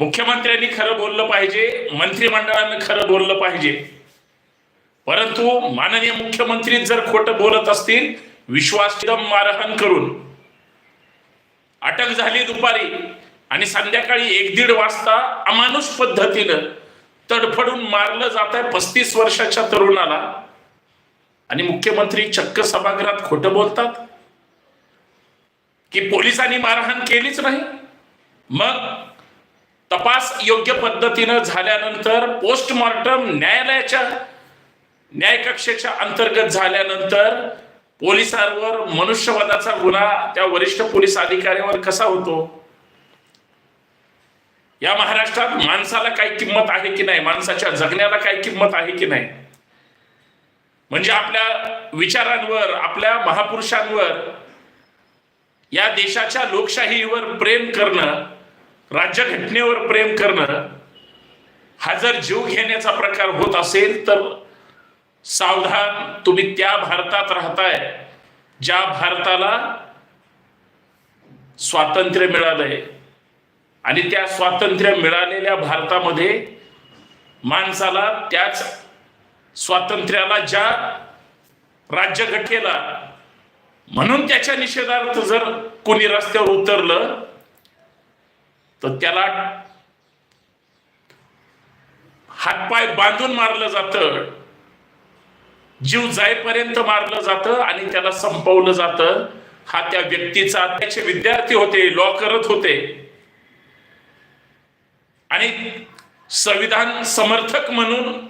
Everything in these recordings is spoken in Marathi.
मुख्यमंत्र्यांनी खरं बोललं पाहिजे मंत्रिमंडळानं खरं बोललं पाहिजे. परंतु माननीय मुख्यमंत्री जर खोटं बोलत असतील विश्वास मारहाण करून. अटक झाली दुपारी आणि संध्याकाळी एक दीड वाजता अमानुष पद्धतीनं तडफडून मारलं जात आहे पस्तीस वर्षाच्या तरुणाला. आणि मुख्यमंत्री चक्क सभागृहात खोटं बोलतात. की पोलिसांनी मारहाण केलीच नाही. मग तपास योग्य पद्धतीनं झाल्यानंतर पोस्टमॉर्टम न्यायालयाच्या न्यायकक्षेच्या अंतर्गत झाल्यानंतर पोलिसांवर मनुष्यवादाचा गुन्हा त्या वरिष्ठ पोलीस अधिकाऱ्यावर कसा होतो? या महाराष्ट्रात माणसाला काही किंमत आहे की नाही? माणसाच्या जगण्याला काही किंमत आहे की नाही? म्हणजे आपल्या विचारांवर आपल्या महापुरुषांवर या देशाच्या लोकशाहीवर प्रेम करणं राज्यघटनेवर प्रेम करणं हा जर जीव घेण्याचा प्रकार होत असेल तर सावधान तुम्ही त्या भारतात राहताय ज्या भारताला स्वातंत्र्य मिळालंय. आणि त्या स्वातंत्र्य मिळालेल्या भारतामध्ये माणसाला त्याच स्वातंत्र्याला ज्या राज्यघटनेला म्हणून त्याच्या निषेधार्थ जर कोणी रस्त्यावर उतरलं तर त्याला हातपाय बांधून मारलं जातं. जीव जाईपर्यंत मारलं जातं आणि त्याला संपवलं जातं. हा त्या व्यक्तीचा त्याचे विद्यार्थी होते लॉ करत होते. आणि संविधान समर्थक म्हणून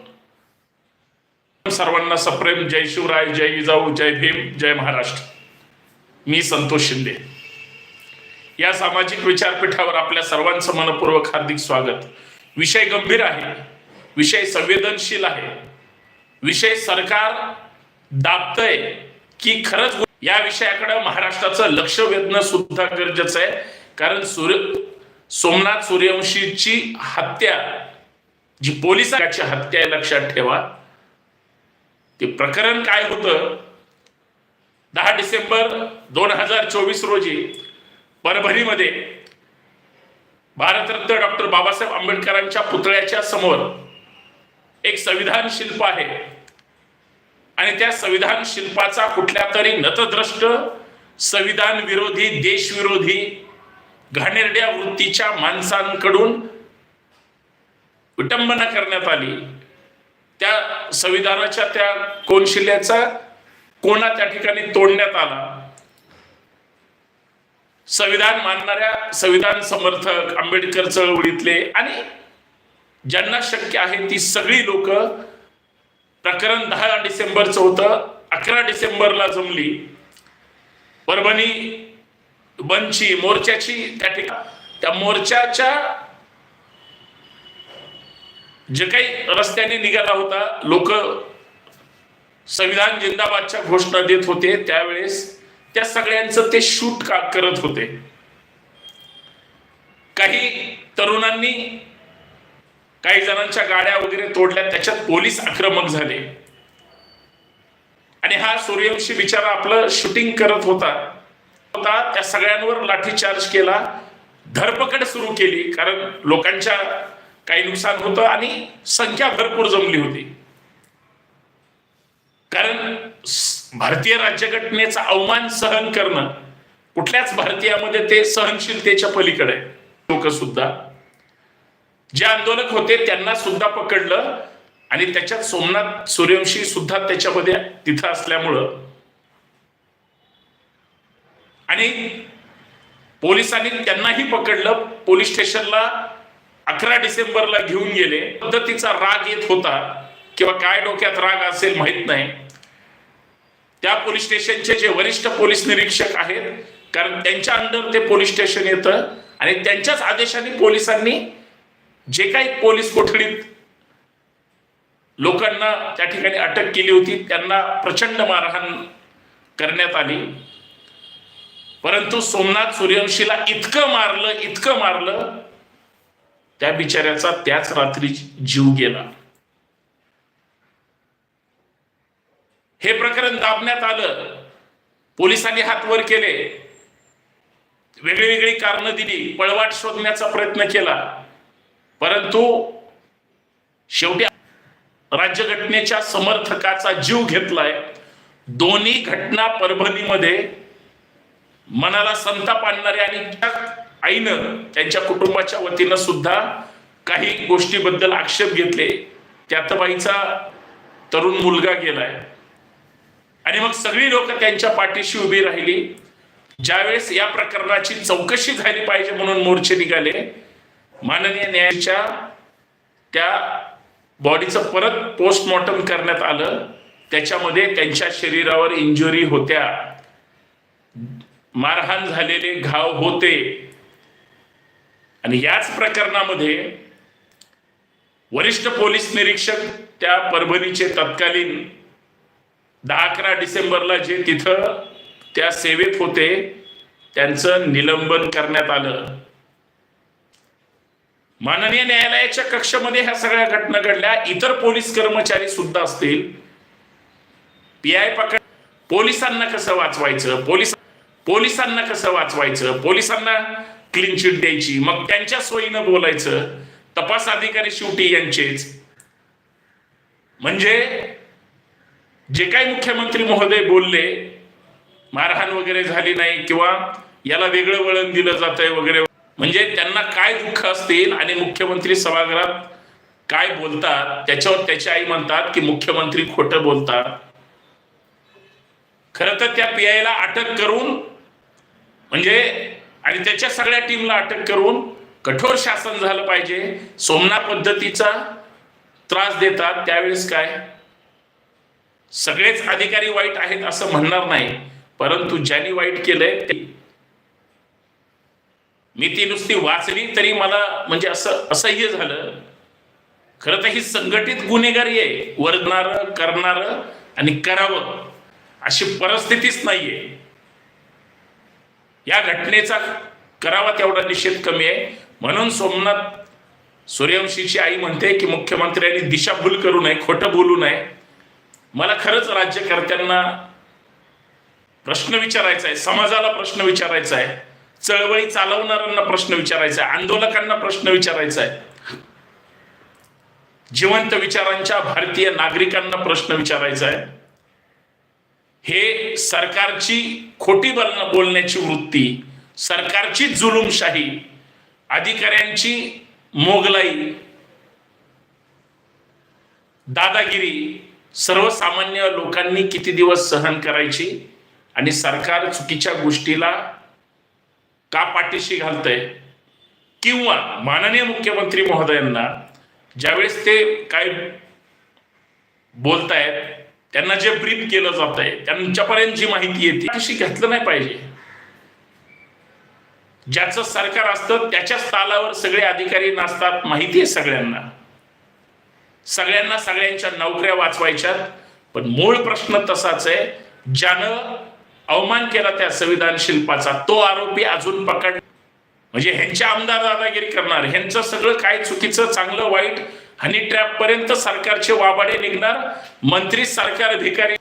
सर्वांना सप्रेम जय शिवराय जय विजाऊ जय भीम जय महाराष्ट्र. मी संतोष शिंदे. या सामाजिक विचारपीठावर आपल्या सर्वांचं मनपूर्वक हार्दिक स्वागत. विषय गंभीर आहे. विषय संवेदनशील आहे. विषय सरकार दाबतय की खरंच या विषयाकडे महाराष्ट्राचं लक्ष वेधणं सुद्धा गरजेचं आहे. कारण सूर्य सोमनाथ सूर्यवंशीची हत्या जी पोलिसाची हत्या आहे लक्षात ठेवा. ते प्रकरण काय होतं? दहा डिसेंबर दोन हजार चोवीस रोजी परभणीमध्ये भारतरत्न डॉक्टर बाबासाहेब आंबेडकरांच्या पुतळ्याच्या समोर एक संविधान शिल्प आहे. आणि त्या संविधान शिल्पाचा कुठल्या तरी नतद्रष्ट संविधान विरोधी देशविरोधी घाणेरड्या वृत्तीच्या माणसांकडून विटंबना करण्यात आली. त्या संविधानाच्या त्या कोनशिल्याचा कोणा त्या ठिकाणी तोडण्यात आला. संविधान मानणाऱ्या संविधान समर्थक आंबेडकर चळवळीतले आणि ज्यांना शक्य आहे ती सगळी लोक प्रकरण दहा डिसेंबरचं होतं अकरा डिसेंबरला जमली. परभणी बंदची मोर्चाची त्या ठिकाणी त्या मोर्चाच्या जे काही रस्त्याने निघाला होता लोक संविधान जिंदाबादच्या घोषणा देत होते त्यावेळेस त्या सगळ्यांचं ते शूट का करत होते. काही तरुणांनी काही जणांच्या गाड्या वगैरे तोडल्या त्याच्यात पोलीस आक्रमक झाले. आणि हा सूर्यवंशी बिचारा आपलं शूटिंग करत होता. होता त्या सगळ्यांवर लाठीचार्ज केला. धरपकड सुरू केली कारण लोकांच्या काही नुकसान होतं आणि संख्या भरपूर जमली होती. कारण भारतीय राज्यघटनेचा अवमान सहन करणं कुठल्याच भारतीयामध्ये ते सहनशीलतेच्या पलीकडे लोक सुद्धा जे आंदोलक होते त्यांना सुद्धा पकडलं आणि त्याच्यात सोमनाथ सूर्यवंशी सुद्धा त्याच्यामध्ये तिथं असल्यामुळं. आणि पोलिसांनी त्यांनाही पकडलं. पोलीस स्टेशनला अकरा डिसेंबरला घेऊन गेले. पद्धतीचा राग येत होता किंवा काय डोक्यात राग असेल माहीत नाही. त्या पोलीस स्टेशनचे जे वरिष्ठ पोलीस निरीक्षक आहेत कारण त्यांच्या अंडर ते पोलीस स्टेशन येतं आणि त्यांच्याच आदेशाने पोलिसांनी जे काही पोलीस कोठडीत लोकांना त्या ठिकाणी अटक केली होती त्यांना प्रचंड मारहाण करण्यात आली. परंतु सोमनाथ सूर्यवंशीला इतकं मारलं इतकं मारलं त्या बिचाऱ्याचा त्याच रात्री जीव गेला. हे प्रकरण दाबण्यात आलं. पोलिसांनी हात वर केले. वेगळी वेगळी कारणं दिली. पळवाट शोधण्याचा प्रयत्न केला. परंतु शेवटी राज्यघटनेच्या समर्थकाचा जीव घेतलाय. दोन्ही घटना परभणीमध्ये मनाला संताप आणणारे आणि त्या आईनं त्यांच्या कुटुंबाच्या वतीनं सुद्धा काही गोष्टीबद्दल आक्षेप घेतले. त्यात बाईचा तरुण मुलगा गेलाय. आणि मग सगळी लोक त्यांच्या पाठीशी उभी राहिली. ज्यावेळेस या प्रकरणाची चौकशी झाली पाहिजे म्हणून मोर्चे निघाले माननीय न्यायाच्या त्या बॉडीचं परत पोस्टमॉर्टम करण्यात आलं. त्याच्यामध्ये त्यांच्या शरीरावर इंजुरी होत्या. मारहाण झालेले घाव होते. आणि याच प्रकरणामध्ये वरिष्ठ पोलीस निरीक्षक त्या परभणीचे तत्कालीन दहा अकरा डिसेंबरला जे तिथं त्या सेवेत होते त्यांचं निलंबन करण्यात आलं. माननीय न्यायालयाच्या कक्षामध्ये ह्या सगळ्या घटना घडल्या. इतर पोलीस कर्मचारी सुद्धा असतील. पी आय पकड पोलिसांना कसं वाचवायचं? पोलीस पोलिसांना कसं वाचवायचं? पोलिसांना क्लीन चिट द्यायची. मग त्यांच्या सोयीनं बोलायचं. तपास अधिकारी शेवटी यांचेच. म्हणजे जे काही मुख्यमंत्री महोदय बोलले मारहाण वगैरे झाली नाही किंवा याला वेगळं वळण दिलं जात आहे वगैरे म्हणजे त्यांना काय दुःख असतील आणि मुख्यमंत्री सभागृहात काय बोलतात त्याच्यावर त्याची आई म्हणतात की मुख्यमंत्री खोटं बोलतात. खरं तर त्या पी आयला अटक करून म्हणजे आणि त्याच्या सगळ्या टीमला अटक करून कठोर शासन झालं पाहिजे. सोमनाथ पद्धतीचा त्रास देतात त्यावेळेस काय? सगळेच अधिकारी वाईट आहेत असं म्हणणार नाही परंतु ज्यांनी वाईट केलंय ते मी ती नुसती वाचली तरी मला म्हणजे असं असह्य झालं. खरं तर ही संघटित गुन्हेगारी आहे. वरणार करणार आणि करावं अशी परिस्थितीच नाहीये. या घटनेचा करावा तेवढा निषेध कमी आहे. म्हणून सोमनाथ सूर्यवंशीची आई म्हणते की मुख्यमंत्र्यांनी दिशाभूल करू नये खोटं बोलू नये. मला खरंच राज्यकर्त्यांना प्रश्न विचारायचा आहे समाजाला प्रश्न विचारायचा आहे चळवळी चालवणाऱ्यांना प्रश्न विचारायचा आहे आंदोलकांना प्रश्न विचारायचा आहे. जिवंत विचारांच्या भारतीय नागरिकांना प्रश्न विचारायचा आहे. हे सरकारची खोटी बलन बोलण्याची वृत्ती सरकारची जुलुमशाही अधिकाऱ्यांची मोगलाई दादागिरी सर्वसामान्य लोकांनी किती दिवस सहन करायची आणि सरकार चुकीच्या गोष्टीला का पाठीशी घालतंय? किंवा माननीय मुख्यमंत्री महोदयांना ज्यावेळेस ते काय बोलतायत त्यांना जे ब्रीफ केलं जात आहे त्यांच्यापर्यंत जी माहिती येते तशी घेतलं नाही पाहिजे. ज्याचं सरकार असतं त्याच्याच तालावर सगळे अधिकारी नसतात माहिती आहे सगळ्यांना. सगळ्यांना सगळ्यांच्या नोकऱ्या वाचवायच्यात पण मूळ प्रश्न तसाच आहे ज्यानं अवमान केला त्या संविधान शिल्पाचा तो आरोपी अजून पकड म्हणजे ह्यांचे आमदार दादागिरी करणार ह्यांचं सगळं काय चुकीचं चांगलं वाईट हनी ट्रॅप पर्यंत सरकारचे वाबाडे निघणार मंत्री सरकार अधिकारी.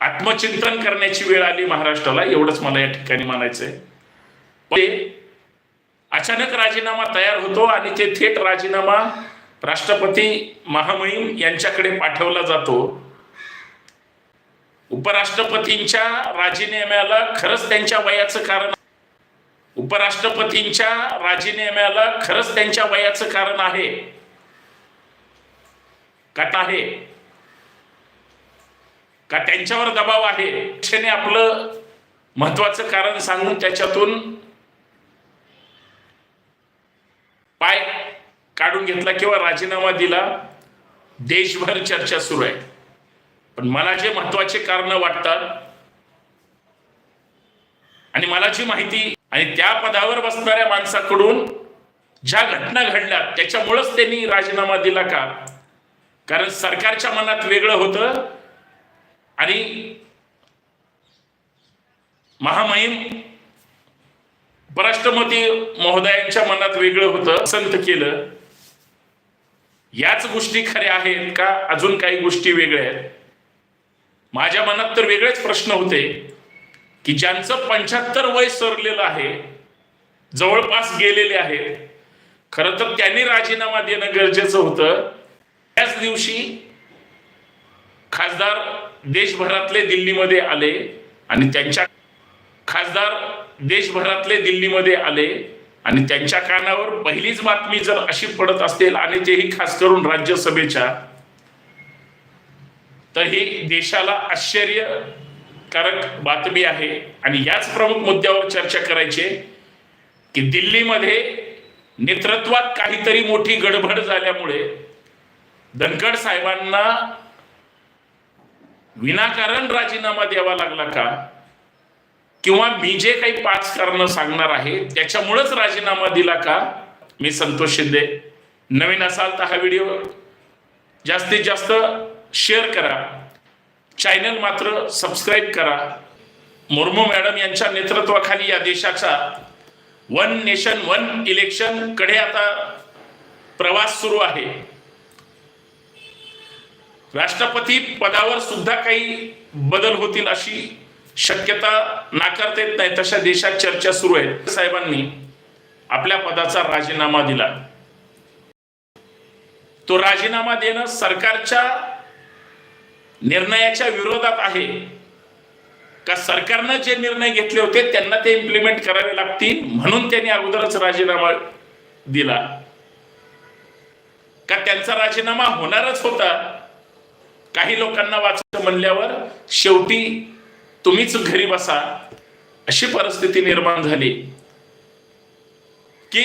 आत्मचिंतन करण्याची वेळ आली महाराष्ट्राला एवढंच मला या ठिकाणी म्हणायचंय अचानक राजीनामा तयार होतो आणि ते थेट राजीनामा राष्ट्रपती महामहिम यांच्याकडे पाठवला जातो. उपराष्ट्रपतींच्या राजीनाम्याला खरंच त्यांच्या वयाचं कारण उपराष्ट्रपतींच्या राजीनाम्याला खरंच त्यांच्या वयाचं कारण आहे. का आहे? का त्यांच्यावर दबाव आहे? पक्षाने आपलं महत्वाचं कारण सांगून त्याच्यातून पाय काढून घेतला किंवा राजीनामा दिला देशभर चर्चा सुरू आहे. पण मला जे महत्त्वाचे कारण वाटतात आणि मला जी माहिती आणि त्या पदावर बसणाऱ्या माणसाकडून ज्या घटना घडल्या त्याच्यामुळेच त्यांनी राजीनामा दिला का? कारण सरकारच्या मनात वेगळं होतं आणि महामहिम उपराष्ट्रपती महोदयांच्या मनात वेगळं होतं संत केलं. याच गोष्टी खऱ्या आहेत का? अजून काही गोष्टी वेगळ्या आहेत? माझ्या मनात तर वेगळेच प्रश्न होते की ज्यांचं पंच्याहत्तर वय सरलेलं आहे जवळपास गेलेले आहेत खरं तर त्यांनी राजीनामा देणं गरजेचं होतं. त्याच दिवशी खासदार देशभरातले दिल्लीमध्ये आले आणि त्यांच्या खासदार देशभरातले दिल्लीमध्ये आले. आणि त्यांच्या कानावर पहिलीच बातमी जर अशी पडत असेल आणि तेही खास करून राज्यसभेच्या तर ही देशाला आश्चर्यकारक बातमी आहे. आणि याच प्रमुख मुद्द्यावर चर्चा करायची की दिल्लीमध्ये नेतृत्वात काहीतरी मोठी गडबड झाल्यामुळे धनखड साहेबांना विनाकारण राजीनामा द्यावा लागला का? किंवा मी जे काही पाच कारण सांगणार आहे त्याच्यामुळेच राजीनामा दिला का? मी संतोष शिंदे. नवीन असाल तर हा व्हिडिओ जास्तीत जास्त शेअर करा. चॅनल मात्र सबस्क्राईब करा. मुर्मू मॅडम यांच्या नेतृत्वाखाली या देशाचा वन नेशन वन इलेक्शनकडे आता प्रवास सुरू आहे. राष्ट्रपती पदावर सुद्धा काही बदल होतील अशी शक्यता नाकारता येत नाही तशा देशात चर्चा सुरू आहेत साहेबांनी आपल्या पदाचा राजीनामा दिला. तो राजीनामा देणं सरकारच्या निर्णयाच्या विरोधात आहे. का सरकारनं जे निर्णय घेतले होते त्यांना ते इम्प्लिमेंट करावे लागतील म्हणून त्यांनी अगोदरच राजीनामा दिला. का त्यांचा राजीनामा होणारच होता? काही लोकांना वाचायचं म्हणल्यावर शेवटी तुम्हीच घरी बसा. अशी परिस्थिती निर्माण झाली. की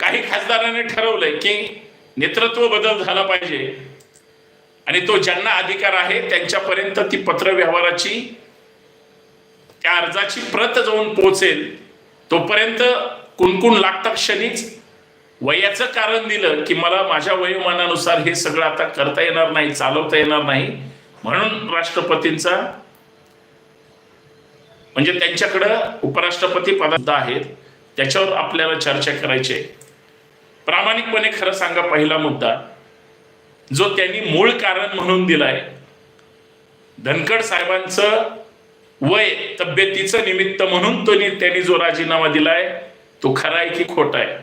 काही खासदारांनी ठरवलंय की नेतृत्व बदल झाला पाहिजे. आणि तो ज्यांना अधिकार आहे त्यांच्यापर्यंत ती पत्र व्यवहाराची त्या अर्जाची प्रत जाऊन पोहोचेल तोपर्यंत कुणकुण लागता क्षणीच वयाचं कारण दिलं की मला माझ्या वयोमानानुसार हे सगळं आता करता येणार नाही चालवता येणार नाही. म्हणून राष्ट्रपतींचा म्हणजे त्यांच्याकडं उपराष्ट्रपती पदार्थ आहेत त्याच्यावर आपल्याला चर्चा करायची आहे. प्रामाणिकपणे खरं सांगा पहिला मुद्दा जो त्यांनी मूळ कारण म्हणून दिलाय धनखड साहेबांचं वय तब्येतीचं निमित्त म्हणून तो त्यांनी जो राजीनामा दिलाय तो खरा आहे की खोटा आहे?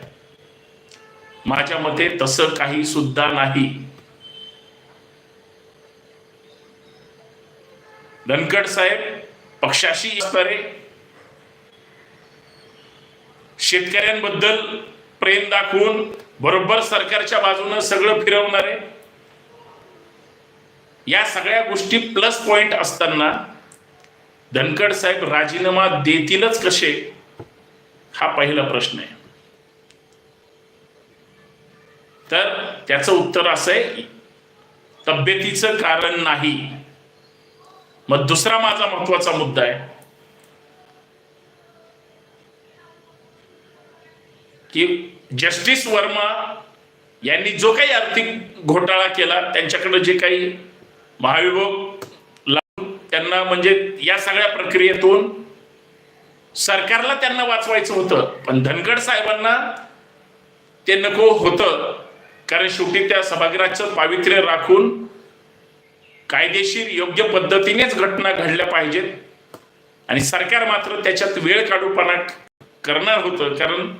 माझ्या मते तसं काही सुद्धा नाही. धनकड साहेब पक्षाशी असणारे शेतकऱ्यांबद्दल प्रेम दाखवून बरोबर सरकारच्या बाजूनं सगळं फिरवणारे या सगळ्या गोष्टी प्लस पॉइंट असताना धनकड साहेब राजीनामा देतीलच कसे हा पहिला प्रश्न आहे. तर त्याचं उत्तर असं आहे तब्येतीचं कारण नाही. मग दुसरा माझा महत्त्वाचा मुद्दा आहे की जस्टिस वर्मा यांनी जो काही आर्थिक घोटाळा केला त्यांच्याकडे जे काही महाविभोग लावून त्यांना म्हणजे या सगळ्या प्रक्रियेतून सरकारला त्यांना वाचवायचं होतं. पण धनगड साहेबांना ते नको होतं. कारण शेवटी त्या सभागृहाचं पावित्र्य राखून कायदेशीर योग्य पद्धतीनेच घटना घडल्या पाहिजेत. आणि सरकार मात्र त्याच्यात वेळ काढूपणा करणार होतं कारण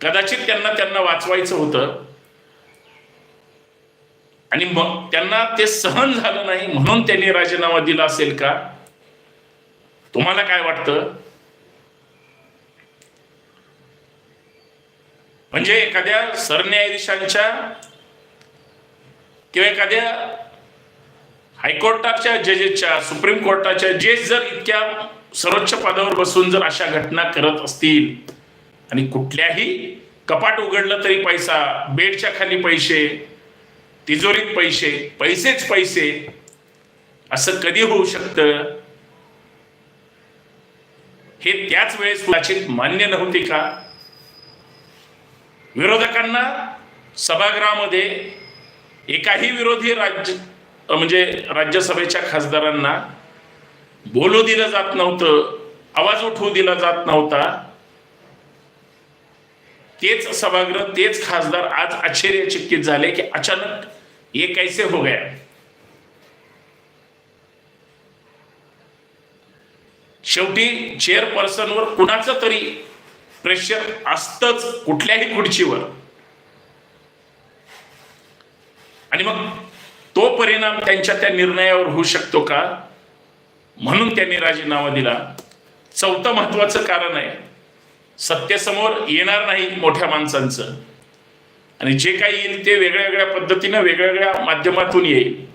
कदाचित त्यांना त्यांना वाचवायचं होतं. आणि मग त्यांना ते सहन झालं नाही म्हणून त्यांनी राजीनामा दिला असेल का? तुम्हाला काय वाटतं? म्हणजे एखाद्या सरन्यायाधीशांच्या किंवा एखाद्या हायकोर्टाच्या जजेसच्या सुप्रीम कोर्टाच्या जज जर इतक्या सर्वोच्च पदावर बसून जर अशा घटना करत असतील आणि कुठल्याही कपाट उघडलं तरी पैसा बेडच्या खाली पैसे तिजोरीत पैसे पैसेच पैसे असं कधी होऊ शकतं? हे त्याच वेळेस कदाचित मान्य नव्हते का? विरोधकांना सभागृहामध्ये एकाही विरोधी राज्य म्हणजे राज्यसभेच्या खासदारांना बोलू दिलं जात नव्हतं आवाज उठवू दिला जात नव्हता तेच सभागृह तेच खासदार आज आश्चर्यचकित झाले की अचानक ये कैसे हो गया? शेवटी चेअरपर्सनवर कुणाचं तरी प्रेशर असतंच कुठल्याही खुर्चीवर. आणि मग तो परिणाम त्यांच्या त्या निर्णयावर होऊ शकतो का? म्हणून त्यांनी राजीनामा दिला. चौथं महत्वाचं कारण आहे सत्तेसमोर येणार नाही मोठ्या माणसांचं. आणि जे काही येईल ते वेगळ्या वेगळ्या पद्धतीनं वेगळ्या माध्यमातून येईल.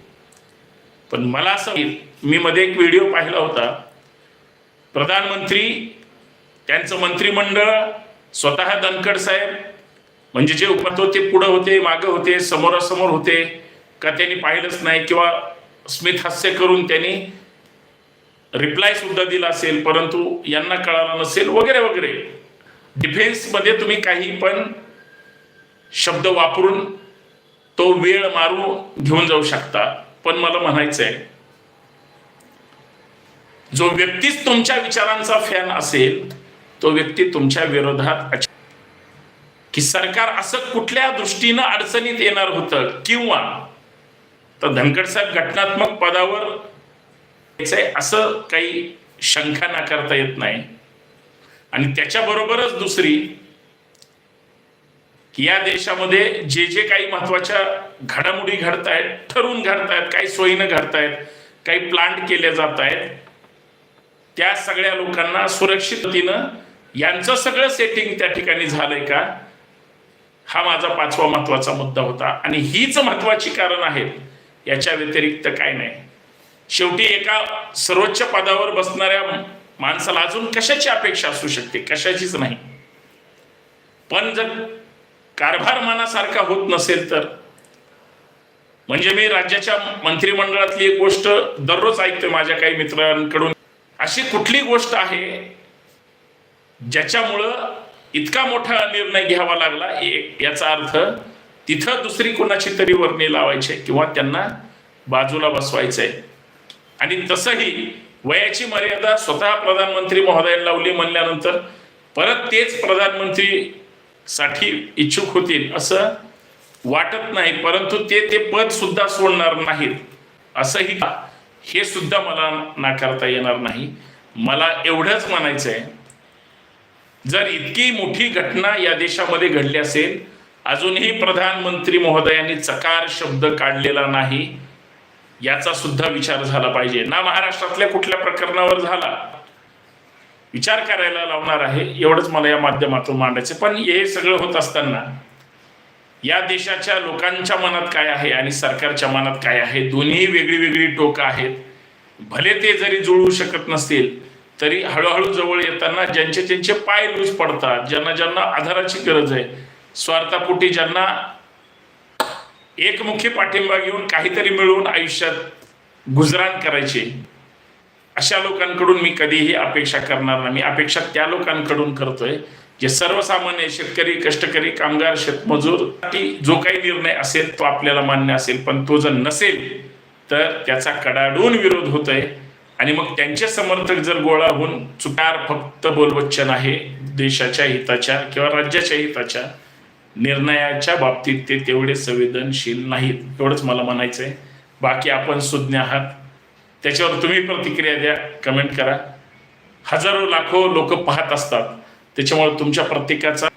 पण मला असं वाटेल, मी मध्ये एक व्हिडिओ पाहिला होता. प्रधानमंत्री त्यांचं मंत्रिमंडळ स्वतः धनखड साहेब म्हणजे जे उपत होते पुढं होते मागं होते समोरासमोर होते का त्यांनी पाहिलंच नाही किंवा स्मित हास्य करून त्यांनी रिप्लाय सुद्धा दिला असेल परंतु यांना कळालं नसेल वगैरे वगैरे. डिफेन्समध्ये तुम्ही काही पण शब्द वापरून तो वेळ मारू घेऊन जाऊ शकता पण मला म्हणायचं आहे जो व्यक्तीच तुमच्या विचारांचा फॅन असेल तो व्यक्ती तुमच्या विरोधात अच्छा की सरकार असं कुठल्या दृष्टीनं अडचणीत येणार होतं किंवा तर धनखड साहेब घटनात्मक पदावर असं काही शंका नाकारता येत नाही. आणि त्याच्याबरोबरच दुसरी की या देशामध्ये जे जे काही महत्त्वाच्या घडामोडी घडतायत ठरवून घडतायत काही सोयीनं घडतायत काही प्लांट केले जात आहेत त्या सगळ्या लोकांना सुरक्षिततेनं यांचं सगळं सेटिंग त्या ठिकाणी झालंय का? हा माझा पाचवा महत्त्वाचा मुद्दा होता. आणि हीच महत्वाची कारण आहेत याच्या व्यतिरिक्त काय नाही. शेवटी एका सर्वोच्च पदावर बसणाऱ्या माणसाला अजून कशाची अपेक्षा असू शकते? कशाचीच नाही. पण जर कारभार मनासारखा होत नसेल तर म्हणजे मी राज्याच्या मंत्रिमंडळातली एक गोष्ट दररोज ऐकते माझ्या काही मित्रांकडून. अशी कुठली गोष्ट आहे ज्याच्यामुळं इतका मोठा निर्णय घ्यावा लागला. एक याचा अर्थ तिथं दुसरी कोणाची तरी वर्णी लावायचे किंवा त्यांना बाजूला बसवायचंय आणि तसंही वयाची मर्यादा स्वतः प्रधानमंत्री महोदयांना लावली म्हणल्यानंतर परत तेच प्रधानमंत्री साठी इच्छुक होतील असं वाटत नाही. परंतु ते ते पद सुद्धा सोडणार नाहीत. असंही हे सुद्धा मला नाकारता येणार नाही. मला एवढंच म्हणायचं आहे जर इतकी मोठी घटना या देशामध्ये घडली असेल अजूनही प्रधानमंत्री महोदयांनी चकार शब्द काढलेला नाही याचा सुद्धा विचार झाला पाहिजे. ना महाराष्ट्रातल्या कुठल्या प्रकरणावर झाला? विचार करायला लावणार आहे एवढंच मला या माध्यमातून मांडायचं पण हे सगळं होत असताना या देशाच्या लोकांच्या मनात काय आहे आणि सरकारच्या मनात काय आहे? दोन्ही वेगळी वेगळी टोकं आहेत. भले ते जरी जुळवू शकत नसतील तरी हळूहळू जवळ येताना ज्यांचे ज्यांचे पाय लूज पडतात ज्यांना ज्यांना आधाराची गरज आहे. स्वार्थापोटी ज्यांना एकमुखी पाठिंबा घेऊन काहीतरी मिळवून आयुष्यात गुजराण करायचे अशा लोकांकडून मी कधीही अपेक्षा करणार नाही. मी अपेक्षा त्या लोकांकडून करतोय जे सर्वसामान्य शेतकरी कष्टकरी कामगार शेतमजूर जो काही निर्णय असेल तो आपल्याला मान्य असेल पण तो जर नसेल तर त्याचा कडाडून विरोध होतोय. आणि मग त्यांचे समर्थक जर गोळा होऊन चुकार फक्त बोलवच्चन आहे देशाच्या हिताच्या किंवा राज्याच्या हिताच्या निर्णयाच्या बाबतीत ते तेवढे संवेदनशील नाहीत. एवढंच मला म्हणायचं आहे बाकी आपण सुज्ञ आहात. त्याच्यावर तुम्ही प्रतिक्रिया द्या कमेंट करा. हजारो लाखो लोक पाहत असतात. त्याच्यामुळे तुमच्या प्रत्येकाचा